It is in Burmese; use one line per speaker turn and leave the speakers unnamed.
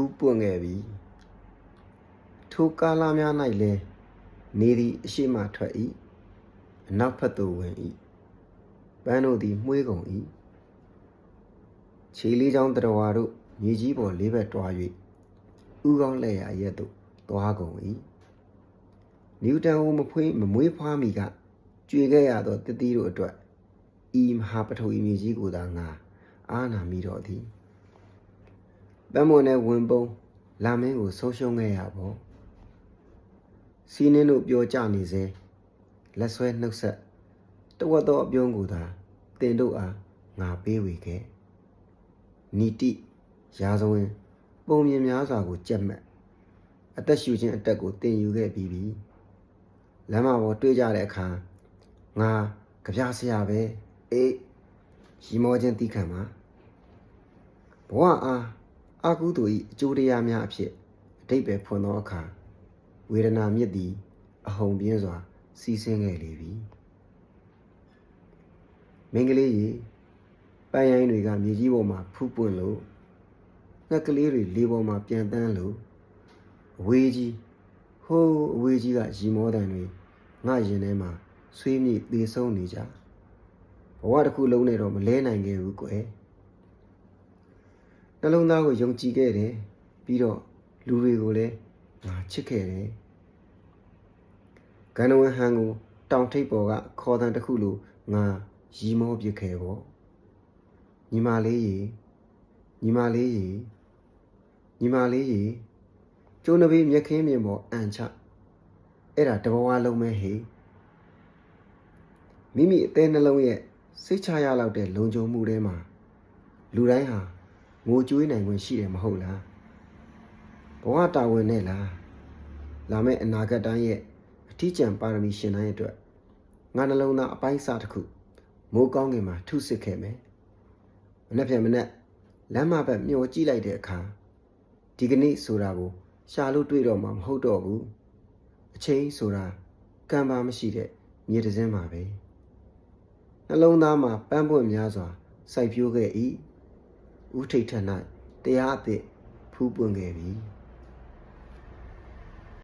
ူးပွင့်ခဲ့ပြီထိုကာလများ၌လည်းနေသည်အရှိမထွက်၏အနောက်ဖက်သို့ဝင်၏ပန်းတို့သည်မှွေးကုန်၏ခြေလေးချောင်းတရဝါတို့မြေကြီးပေါ်လေးဘက်တွား၍ဥကောင်းလက်ရရက်သို့သွားကုန်၏နျူတန်ကိုမဖွေးမမွေးဖွားမီကကျွေခဲ့ရသောတတိတို့အတွက်ဤမဟာပထဝီမြေကြီးကိုသာငါအာနာမိတော်သည် ပန်းမွန်နဲ့ဝင်ပုံလာမင်းကိုဆုံးရှုံးခဲ့ရပါစီးနှင်းတို့ပြောကြနေစေလက်ဆွဲနှုတ်ဆက်တဝက်သောအပြုံးကိုသာတင်တို့အားငါပေးဝေခဲ့နီတိရာဇဝင်ပုံမြင်များစွာကိုကြက်မှတ်အသက်ရှူခြင်းအတက်ကိုတင်ယူခဲ့ပြီးပြီလမ်းမပေါ်တွေ့ကြတဲ့အခါငါကြပြဆရာပဲအေးရီမောခြင်းတိခံပါဘဝအား အာကုသူ၏အကျိုးတရားများအဖြစ်အတိတ်ပဲဖွင့်သောအခါဝေဒနာမြစ်သည် အဟုန်ပြင်းစွာ စီးဆင်းခဲ့လေပြီမင်္ဂလေးကြီးပန်းရိုင်းတွေကမြေကြီးပေါ်မှာဖူးပွင့်လို့ငှက်ကလေးတွေလေပေါ်မှာပြန်တန်းလို့အဝေးကြီးဟိုးအဝေးကြီးကရီမောတန်တွေငါရင်ထဲမှာဆွေးမြေ့သေးဆုံးနေကြဘဝတစ်ခုလုံးနဲ့တော့မလဲနိုင်ခဲ့ဘူးကွယ် နှလုံးသားကိုယုံကြည်ခဲ့တယ်ပြီးတော့လူတွေကိုလည်းငါချစ်ခဲ့တယ်ဂန္ဓဝင်ဟန်ကိုတောင်ထိပ်ပေါ်ကခေါ်တန်တစ်ခုလိုငါရီမောပြစ်ခဲ့ပေါ့ညီမလေးရေညီမလေးရေညီမလေးရေကျိုးနှဘေးမြက်ခင်းမြင်ပေါ်အန်ချအဲ့ဒါတဘဝလုံးပဲဟေမိမိအသေးနှလုံးရဲ့စိတ်ချရလောက်တဲ့လုံခြုံမှုထဲမှာလူတိုင်းဟာ ငိုကြွေးနိုင်ခွင့်ရှိတယ်မဟုတ်လားဘဝတာဝန်နဲ့လားလာမယ့်အနာဂတ်တိုင်းရဲ့အထီးကျန်ပါရမီရှင်တိုင်းအတွက်ငါနှလုံးသားအပိုင်းစားတစ်ခုမိုးကောင်းကင်မှာထုစစ်ခဲ့မယ်မနေ့ပြန်မနေ့လမ်းမဘက်မျောကြည့်လိုက်တဲ့အခါဒီကနေ့ဆိုတာကိုရှာလို့တွေ့တော့မှမဟုတ်တော့ဘူးအချိန်ဆိုတာကံပါမရှိတဲ့မြေတစ်စင်းမှာပဲနှလုံးသားမှာပန်းပွင့်များစွာစိုက်ပျိုးခဲ့၏ ဥထိတ်ထ၌တရားအသည့်ဖူးပွင့်ခဲ့ပြီ